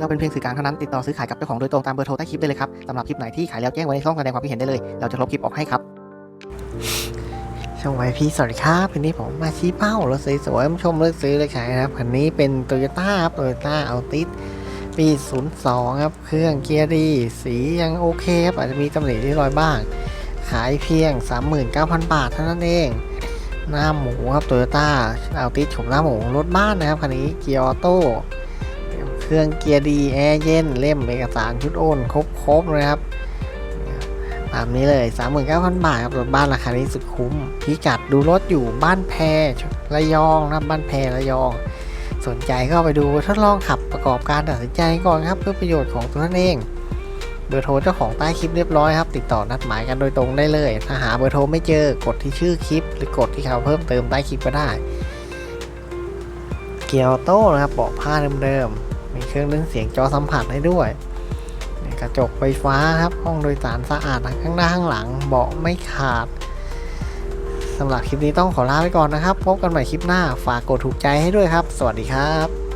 เราเป็นเพียงสื่อกลางเท่านั้นติดต่อซื้อขายกับเจ้าของโดยตรงตามเบอร์โทรใต้คลิปได้เลยครับสำหรับคลิปไหนที่ขายแล้วแจ้งไว้ในช่องแสดงความคิดเห็นได้เลย เราจะลบคลิปออกให้ครับช่องไวพีสวัสดีครับวันนี้ผมมาชี้เป้ารถสวยๆชมเลือกซื้อเลยขายนะครับคันนี้เป็นโตโยต้าครับโตโยต้าอัลติสปี 02 ครับ เครื่องเกียร์ดี สียังโอเคครับอาจจะมีตำหนิที่รอยบ้าง ขายเพียง 39,000 บาทเท่านั้นเอง หน้าหมูครับโตโยต้าอัลติสชมหน้าหมูรถบ้านนะครับคันนี้เกียร์ออโต้ รื่องเกียร์ดีแอร์เย็นเล่มเอกสารชุดโอนครบๆเลยครับตามนี้เลย 39,000 บาทครับรถบ้านราคานี้สุดคุ้ม พิกัดดูรถอยู่บ้านแพระยองนะบ้านแพระยอง สนใจก็ไปดูทดลองขับประกอบการตัดสินใจก่อนครับ เพื่อประโยชน์ของตัวท่านเอง เบอร์โทรเจ้าของใต้คลิปเรียบร้อยครับ ติดต่อนัดหมายกันโดยตรงได้เลย ถ้าหาเบอร์โทรไม่เจอกดที่ชื่อคลิป หรือกดที่เขาเพิ่มเติมใต้คลิปก็ได้ เกียร์ออโต้นะครับเบาะผ้าเดิมๆ เครื่องเล่นเสียงจอสัมผัสให้ด้วยกระจกไฟฟ้าครับ ห้องโดยสารสะอาดทั้งข้างหน้าข้างหลังเบาะไม่ขาดสำหรับคลิปนี้ต้องขอลาไปก่อนนะครับ พบกันใหม่คลิปหน้า ฝากกดถูกใจให้ด้วยครับ สวัสดีครับ